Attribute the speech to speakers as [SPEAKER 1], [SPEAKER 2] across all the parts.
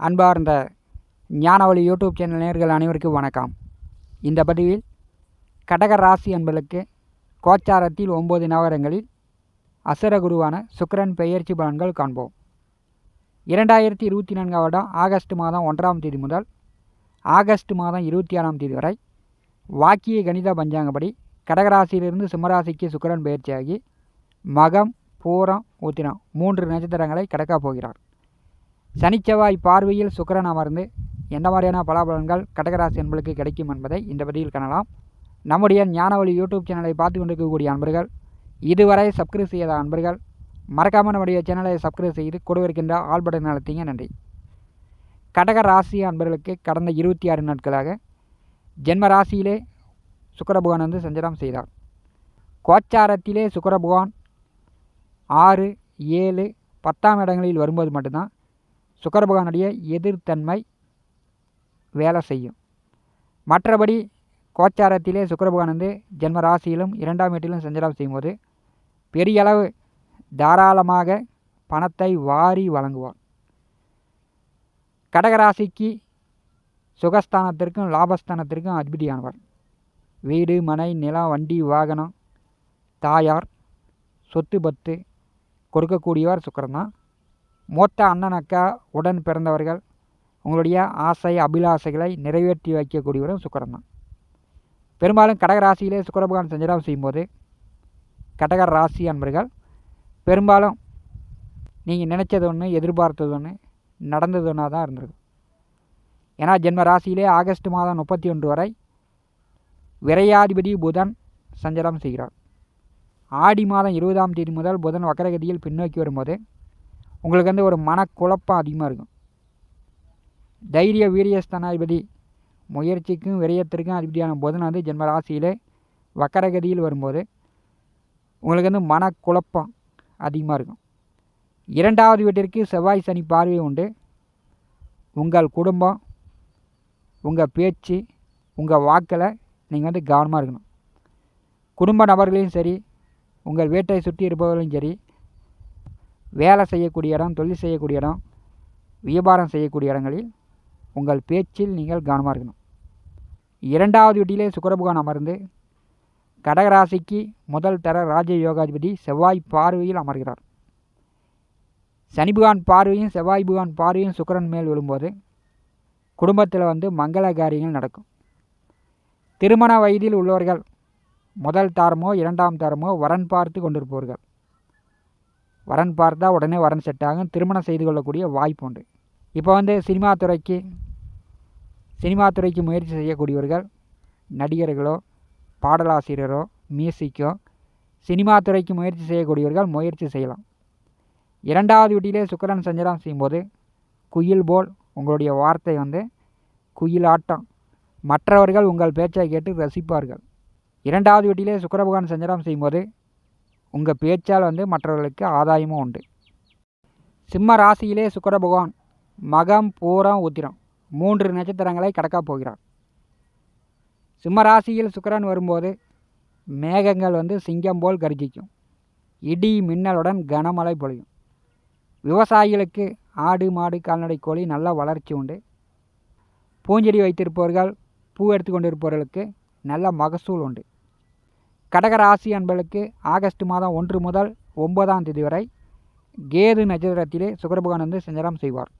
[SPEAKER 1] அன்பார்ந்த ஞானவழி YouTube channel நேர்கள் அனைவருக்கும் வணக்கம். இந்த பதிவில் கடக ராசி என்பதற்கு கோச்சாரத்தில் ஒம்பது நகரங்களில் அசுர குருவான சுக்கிரன் பெயர்ச்சி பலன்கள் காண்போம். இரண்டாயிரத்தி இருபத்தி நான்காம் வருடம் ஆகஸ்ட் மாதம் ஒன்றாம் தேதி முதல் ஆகஸ்ட் மாதம் இருபத்தி ஆறாம் தேதி வரை வாக்கிய கணித பஞ்சாங்கப்படி கடகராசியிலிருந்து சிம்மராசிக்கு சுக்கரன் பயிற்சியாகி மகம் பூரம் ஊத்திரம் மூன்று நட்சத்திரங்களை கடக்கப் போகிறார். சனிச்செவ்வாய் பார்வையில் சுக்கரன் அமர்ந்து எந்த மாதிரியான பலாபலன்கள் கடகராசி என்பளுக்கு கிடைக்கும் என்பதை இந்த பதிவில் காணலாம். நம்முடைய ஞானவழி யூடியூப் சேனலை பார்த்து கொண்டிருக்கக்கூடிய அன்பர்கள் இதுவரை சப்ஸ்கிரைப் செய்யாத அன்பர்கள் மறக்காமல் நம்முடைய சேனலை சப்ஸ்கிரைப் செய்து கொடுவிருக்கின்ற ஆல் பட்டன் அழுத்திங்க. நன்றி. கடக ராசி அன்பர்களுக்கு கடந்த இருபத்தி ஆறு நாட்களாக ஜென்ம ராசியிலே சுக்கர பகவான் வந்து சஞ்சாரம் செய்தார். கோச்சாரத்திலே சுக்கர பகவான் ஆறு ஏழு பத்தாம் இடங்களில் வரும்போது மட்டும்தான் சுக்கிர பகவானுடைய எதிர்த்தன்மை வேலை செய்யும். மற்றபடி கோச்சாரத்திலே சுக்கிர பகவான் வந்து ஜென்ம ராசியிலும் இரண்டாம் வீட்டிலும் சஞ்சாரம் செய்யும்போது பெரிய அளவு தாராளமாக பணத்தை வாரி வழங்குவார் கடகராசிக்கு சுகஸ்தானத்திற்கும் லாபஸ்தானத்திற்கும் அதிபதியானவர். வீடு மனை நிலம் வண்டி வாகனம் தாயார் சொத்து பத்து கொடுக்கக்கூடியவர் சுக்கரன் தான் மூத்த அண்ணன் அக்கா உடன் பிறந்தவர்கள் உங்களுடைய ஆசை அபிலாசைகளை நிறைவேற்றி வைக்கக்கூடியவரும் சுக்கரன் தான் பெரும்பாலும் கடகராசியிலே சுக்கரபகவான் சஞ்சாரம் செய்யும்போது கடக ராசி அன்பர்கள் பெரும்பாலும் நீங்கள் நினச்சது ஒன்று எதிர்பார்த்தது ஒன்று நடந்தது ஒன்றா தான் இருந்திருக்கும். ஏன்னா ஜென்ம ராசியிலே ஆகஸ்ட் மாதம் முப்பத்தி ஒன்று வரை விரையாதிபதி புதன் சஞ்சலம் செய்கிறார். ஆடி மாதம் இருபதாம் தேதி முதல் புதன் வக்கரகதியில் பின்னோக்கி வரும்போது உங்களுக்கு வந்து ஒரு மனக்குழப்பம் அதிகமாக இருக்கும். தைரிய வீரியஸ்தானாதிபதி முயற்சிக்கும் விரயத்திற்கும் அதிபதியான புதன் வந்து ஜென்ம ராசியிலே வக்கரகதியில் வரும்போது உங்களுக்கு வந்து மனக்குழப்பம் அதிகமாக இருக்கும். இரண்டாவது வீட்டிற்கு செவ்வாய் சனி பார்வை உண்டு. உங்கள் குடும்பம் உங்கள் பேச்சு உங்கள் வாக்கில் நீங்கள் வந்து கவனமாக இருக்கணும். குடும்ப நபர்களையும் சரி உங்கள் வீட்டை சுற்றி இருப்பவர்களையும் சரி வேலை செய்யக்கூடிய இடம் தொழில் செய்யக்கூடிய இடம் வியாபாரம் செய்யக்கூடிய இடங்களில் உங்கள் பேச்சில் நீங்கள் கவனமாக இருக்கணும். இரண்டாவது வீட்டிலே சுக்கரபகவான் அமர்ந்து கடகராசிக்கு முதல் தர ராஜ யோகாதிபதி செவ்வாய் பார்வையில் அமர்கிறார். சனி பகவான் பார்வையும் செவ்வாய் பகவான் பார்வையும் சுக்கரன் மேல் விழும்போது குடும்பத்தில் வந்து மங்கள காரியங்கள் நடக்கும். திருமண வயதில் உள்ளவர்கள் முதல் தாரமோ இரண்டாம் தாரமோ வரன் பார்த்து கொண்டிருப்பவர்கள். வரன் பார்த்தா உடனே வரன் செட் ஆகும் திருமணம் செய்து கொள்ளக்கூடிய வாய்ப்பு உண்டு. இப்போ வந்து சினிமா துறைக்கு சினிமா துறைக்கு முயற்சி செய்யக்கூடியவர்கள் நடிகர்களோ பாடலாசிரியரோ மியூசிக்கோ சினிமா துறைக்கு முயற்சி செய்யக்கூடியவர்கள் முயற்சி செய்யலாம். இரண்டாவது வீட்டிலே சுக்கரன் சஞ்சரம் செய்யும்போது குயில் போல் உங்களுடைய வார்த்தை வந்து குயில் ஆட்டம் மற்றவர்கள் உங்கள் பேச்சை கேட்டு ரசிப்பார்கள். இரண்டாவது வீட்டிலே சுக்கர பகவான் செய்யும்போது உங்கள் பேச்சால் வந்து மற்றவர்களுக்கு ஆதாயமும் உண்டு. சிம்ம ராசியிலே சுக்கர பகவான் மகம் பூரம் உத்திரம் மூன்று நட்சத்திரங்களை கடக்கப் போகிறார். சிம்ம ராசியில் சுக்கரன் வரும்போது மேகங்கள் வந்து சிங்கம் போல் கர்ஜிக்கும் இடி மின்னலுடன் கனமழை பொழியும். விவசாயிகளுக்கு ஆடு மாடு கால்நடை கோழி நல்ல வளர்ச்சி உண்டு. பூஞ்செடி வைத்திருப்பவர்கள் பூ எடுத்து கொண்டிருப்பவர்களுக்கு நல்ல மகசூல் உண்டு. கடகராசி அன்பர்களுக்கு ஆகஸ்ட் மாதம் ஒன்று முதல் ஒன்பதாம் தேதி வரை கேது நட்சத்திரத்திலே சுக்கரபகவான் வந்து சஞ்சாரம் செய்வார்.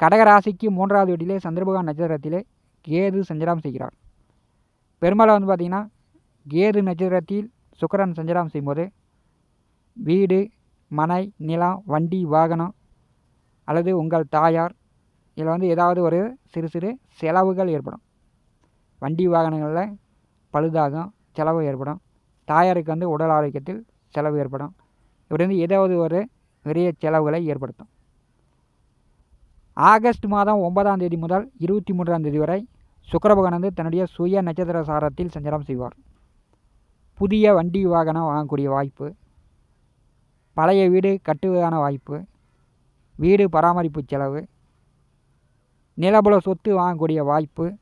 [SPEAKER 1] கடகராசிக்கு மூன்றாவது வீட்டிலே சந்திரபகவான் நட்சத்திரத்திலே கேது சஞ்சாரம் செய்கிறார். பெரும்பாலும் வந்து பார்த்திங்கன்னா கேது நட்சத்திரத்தில் சுக்கரன் சஞ்சாரம் செய்யும்போது வீடு மனை நிலம் வண்டி வாகனம் அல்லது உங்கள் தாயார் இதில் வந்து ஏதாவது ஒரு சிறு சிறு செலவுகள் ஏற்படும். வண்டி வாகனங்களில் பழுதாகும் செலவு ஏற்படும். தாயாருக்கு வந்து உடல் ஆரோக்கியத்தில் செலவு ஏற்படும். இப்படி வந்து ஏதாவது ஒரு பெரிய செலவுகளை ஏற்படுத்தும். ஆகஸ்ட் மாதம் ஒன்பதாம் தேதி முதல் இருபத்தி மூன்றாம் தேதி வரை சுக்கரபகவான் வந்து தன்னுடைய சுய நட்சத்திர சாரத்தில் சஞ்சாரம் செய்வார். புதிய வண்டி வாகனம் வாங்கக்கூடிய வாய்ப்பு. பழைய வீடு கட்டுவதான வாய்ப்பு. வீடு பராமரிப்பு செலவு. நிலபுல சொத்து வாங்கக்கூடிய வாய்ப்பு.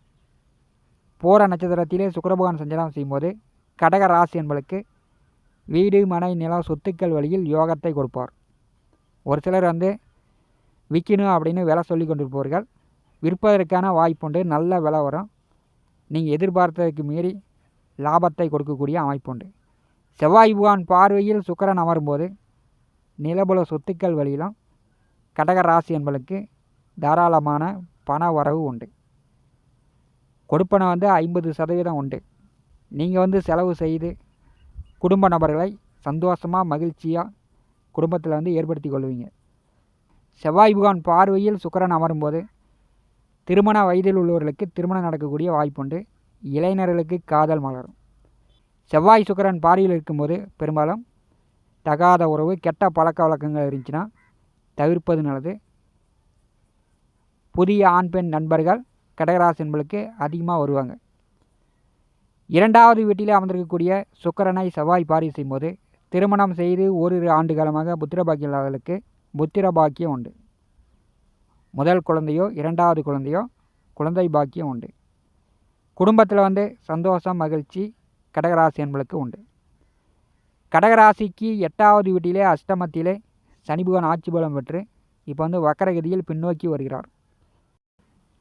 [SPEAKER 1] பூர நட்சத்திரத்திலே சுக்கரபகவான் சஞ்சாரம் செய்யும்போது கடக ராசி என்பளுக்கு வீடு மனை நிலம் சொத்துக்கள் வழியில் யோகத்தை கொடுப்பார். ஒரு சிலர் வந்து விற்கணும் அப்படின்னு விலை சொல்லி கொண்டிருப்பவர்கள். விற்பதற்கான வாய்ப்புண்டு நல்ல விலை வரும். நீங்கள் எதிர்பார்த்ததுக்கு மீறி லாபத்தை கொடுக்கக்கூடிய அமைப்புண்டு செவ்வாய் புகான் பார்வையில் சுக்கரன் அமரும்போது நிலபுல சொத்துக்கள் வழியிலும் கடக ராசி என்பதற்கு தாராளமான பண வரவு உண்டு. கொடுப்பனை வந்து ஐம்பது சதவீதம் உண்டு. நீங்கள் வந்து செலவு செய்து குடும்ப நபர்களை சந்தோஷமாக மகிழ்ச்சியாக குடும்பத்தில் வந்து ஏற்படுத்தி கொள்வீங்க. செவ்வாய் புகான் பார்வையில் சுக்கரன் அமரும்போது திருமண வயதில் உள்ளவர்களுக்கு திருமணம் நடக்கக்கூடிய வாய்ப்புண்டு இளைஞர்களுக்கு காதல் மலரும். செவ்வாய் சுக்கரன் பார்வையில் இருக்கும்போது பெரும்பாலும் தகாத உறவு கெட்ட பழக்க வழக்கங்கள் இருந்துச்சுன்னா தவிர்ப்பது நல்லது. புதிய ஆண் பெண் நண்பர்கள் கடகராசி என்பளுக்கு அதிகமாக வருவாங்க. இரண்டாவது வீட்டிலே அமர்ந்திருக்கக்கூடிய சுக்கரனை செவ்வாய் பாரி செய்யும்போது திருமணம் செய்து ஓரிரு ஆண்டு காலமாக புத்திர இல்லாதவர்களுக்கு புத்திர பாக்கியம் உண்டு. முதல் குழந்தையோ இரண்டாவது குழந்தையோ குழந்தை பாக்கியம் உண்டு. குடும்பத்தில் வந்து சந்தோஷம் மகிழ்ச்சி கடகராசி என்பளுக்கு உண்டு. கடகராசிக்கு எட்டாவது வீட்டிலே அஷ்டமத்திலே சனிபுகன் ஆட்சி பலம் பெற்று இப்போ வந்து வக்கரகதியில் பின்னோக்கி வருகிறார்.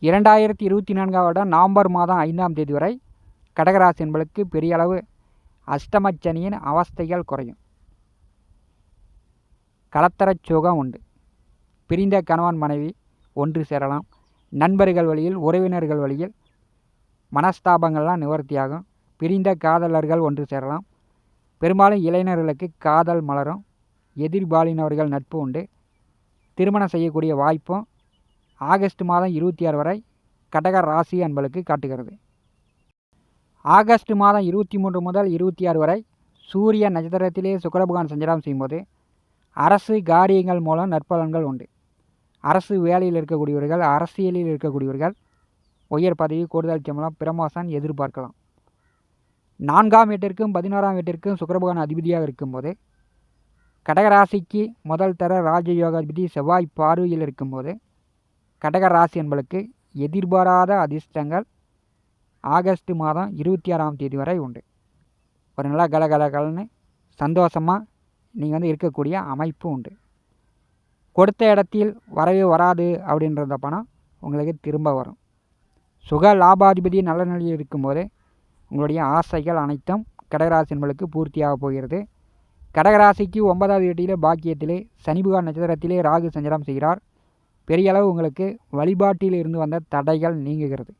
[SPEAKER 1] இரண்டாயிரத்தி இருபத்தி நான்காம் வருடம் நவம்பர் மாதம் ஐந்தாம் தேதி வரை கடகராசி என்பளுக்கு பெரிய அளவு அஷ்டமச்சனியின் அவஸ்தைகள் குறையும். கலத்தரச் சுகம் உண்டு. பிரிந்த கணவன் மனைவி ஒன்று சேரலாம். நண்பர்கள் வழியில் உறவினர்கள் வழியில் மனஸ்தாபங்கள்லாம் நிவர்த்தியாகும். பிரிந்த காதலர்கள் ஒன்று சேரலாம். பெரும்பாலும் இளைஞர்களுக்கு காதல் மலரும். எதிர்பாலினவர்கள் நட்பு உண்டு. திருமணம் செய்யக்கூடிய வாய்ப்பும் ஆகஸ்ட் மாதம் இருபத்தி ஆறு வரை கடக ராசி என்பளுக்கு காட்டுகிறது. ஆகஸ்ட் மாதம் இருபத்தி மூன்று முதல் இருபத்தி ஆறு வரை சூரிய நட்சத்திரத்திலே சுக்கரபகவான் சஞ்சாரம் செய்யும்போது அரசு காரியங்கள் மூலம் நற்பலன்கள் உண்டு. அரசு வேலையில் இருக்கக்கூடியவர்கள் அரசியலில் இருக்கக்கூடியவர்கள் உயர் பதவி கூடுதல் சம்பளம் பிரமோசன் எதிர்பார்க்கலாம். நான்காம் வீட்டிற்கும் பதினோராம் வீட்டிற்கும் சுக்கரபகவான் அதிபதியாக இருக்கும்போது கடகராசிக்கு முதல் தர ராஜயோகாதிபதி செவ்வாய் பார்வையில் இருக்கும்போது கடகராசி என்பளுக்கு எதிர்பாராத அதிர்ஷ்டங்கள் ஆகஸ்ட் மாதம் இருபத்தி ஆறாம் தேதி வரை உண்டு. ஒரு நல்லா கலகலகலன்னு சந்தோஷமாக நீங்கள் வந்து இருக்கக்கூடிய அமைப்பு உண்டு. கொடுத்த இடத்தில் வரவே வராது அப்படின்றத பணம் உங்களுக்கு திரும்ப வரும். சுக லாபாதிபதி நல்ல நிலையில் இருக்கும்போது உங்களுடைய ஆசைகள் அனைத்தும் கடகராசி என்பளுக்கு பூர்த்தியாக போகிறது. கடகராசிக்கு ஒன்பதாவது வீட்டிலே பாக்கியத்திலே சனிபுகார் நட்சத்திரத்திலே ராகு சஞ்சாரம் செய்கிறார். பெரிய அளவு உங்களுக்கு வழிபாட்டில் இருந்து வந்த தடைகள் நீங்குகிறது.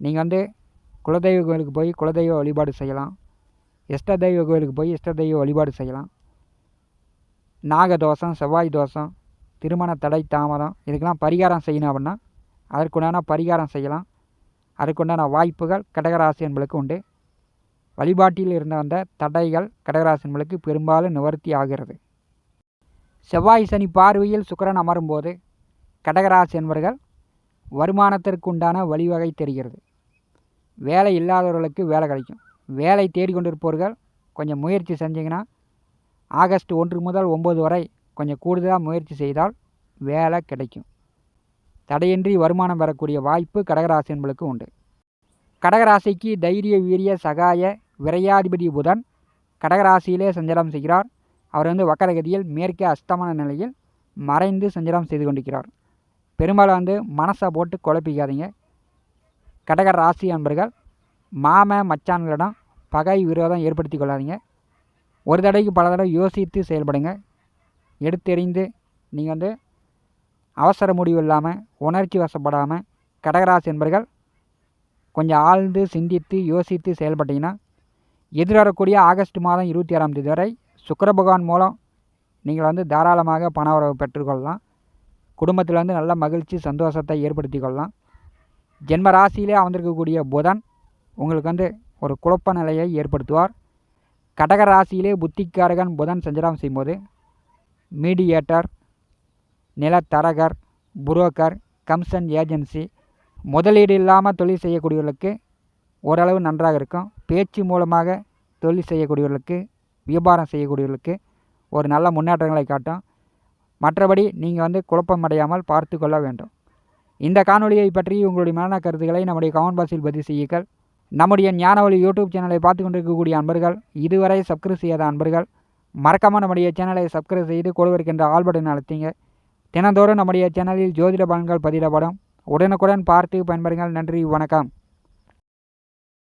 [SPEAKER 1] நீங்கள் வந்து குலதெய்வ கோயிலுக்கு போய் குலதெய்வ வழிபாடு செய்யலாம். இஷ்ட தெய்வ கோயிலுக்கு போய் இஷ்ட தெய்வ வழிபாடு செய்யலாம். நாகதோஷம் செவ்வாய் தோஷம் திருமண தடை தாமதம் இதுக்கெல்லாம் பரிகாரம் செய்யணும் அப்படின்னா அதற்குண்டான பரிகாரம் செய்யலாம். அதுக்குண்டான வாய்ப்புகள் கடகராசி என்பளுக்கு உண்டு. வழிபாட்டில் இருந்து வந்த தடைகள் கடகராசி என்பளுக்கு பெரும்பாலும் நிவர்த்தி ஆகிறது. செவ்வாய் சனி பார்வையில் சுக்கரன் அமரும்போது கடகராசி என்பவர்கள் வருமானத்திற்குண்டான வழிவகை தெரிகிறது. வேலை இல்லாதவர்களுக்கு வேலை கிடைக்கும். வேலை தேடிக்கொண்டிருப்பவர்கள் கொஞ்சம் முயற்சி செஞ்சிங்கன்னா ஆகஸ்ட் ஒன்று முதல் ஒம்பது வரை கொஞ்சம் கூடுதலாக முயற்சி செய்தால் வேலை கிடைக்கும். தடையின்றி வருமானம் பெறக்கூடிய வாய்ப்பு கடகராசி என்பளுக்கு உண்டு. கடகராசிக்கு தைரிய வீரிய சகாய விரையாதிபதி புதன் கடகராசியிலே சஞ்சலம் செய்கிறார். அவர் வந்து வக்கரகதியில் மேற்கே அஸ்தமான நிலையில் மறைந்து சஞ்சாரம் செய்து கொண்டிருக்கிறார். பெரும்பாலும் வந்து மனசை போட்டு குழப்பிக்காதீங்க. கடக ராசி அன்பர்கள் மாம மச்சான்களிடம் பகை விரோதம் ஏற்படுத்தி கொள்ளாதீங்க. ஒரு தடவைக்கு பல தடவை யோசித்து செயல்படுங்க. எடுத்தெறிந்து நீங்கள் வந்து அவசர முடிவு இல்லாமல் உணர்ச்சி வசப்படாமல் கடகராசி என்பர்கள் கொஞ்சம் ஆழ்ந்து சிந்தித்து யோசித்து செயல்பட்டீங்கன்னா எதிர்வரக்கூடிய ஆகஸ்ட் மாதம் இருபத்தி ஆறாம் தேதி வரை சுக்கர பகவான் மூலம் நீங்கள் வந்து தாராளமாக பண வரவு பெற்றுக்கொள்ளலாம். குடும்பத்தில் வந்து நல்ல மகிழ்ச்சி சந்தோஷத்தை ஏற்படுத்தி கொள்ளலாம் ஜென்ம ராசியிலே அமர்ந்திருக்கக்கூடிய புதன் உங்களுக்கு வந்து ஒரு குழப்ப நிலையை ஏற்படுத்துவார். கடக ராசியிலே புத்திக்காரகன் புதன் சஞ்சாரம் செய்யும்போது மீடியேட்டர் நிலத்தரகர் புரோக்கர் கம்சன் ஏஜென்சி முதலீடு இல்லாமல் தொழில் செய்யக்கூடியவர்களுக்கு ஓரளவு நன்றாக இருக்கும். பேச்சு மூலமாக தொழில் செய்யக்கூடியவர்களுக்கு வியாபாரம் செய்யக்கூடியவர்களுக்கு ஒரு நல்ல முன்னேற்றங்களை காட்டும். மற்றபடி நீங்கள் வந்து குழப்பம் அடையாமல் பார்த்து கொள்ள வேண்டும். இந்த காணொலியை பற்றி உங்களுடைய மரண கருத்துக்களை நம்முடைய கமெண்ட் பாக்ஸில் பதிவு செய்யுங்கள். நம்முடைய ஞானவழி யூடியூப் சேனலை பார்த்து கொண்டிருக்கக்கூடிய அன்பர்கள் இதுவரை சப்ஸ்கிரைப் செய்யாத அன்பர்கள் மறக்காமல் நம்முடைய சேனலை சப்ஸ்கிரைப் செய்து கொடுவிருக்கின்ற ஆல் பட்டன் அழுத்திங்க தினந்தோறும் நம்முடைய சேனலில் ஜோதிட பலன்கள் பதிவிடப்படும். உடனுக்குடன் பார்த்து பயன்பெறுங்கள். நன்றி வணக்கம்.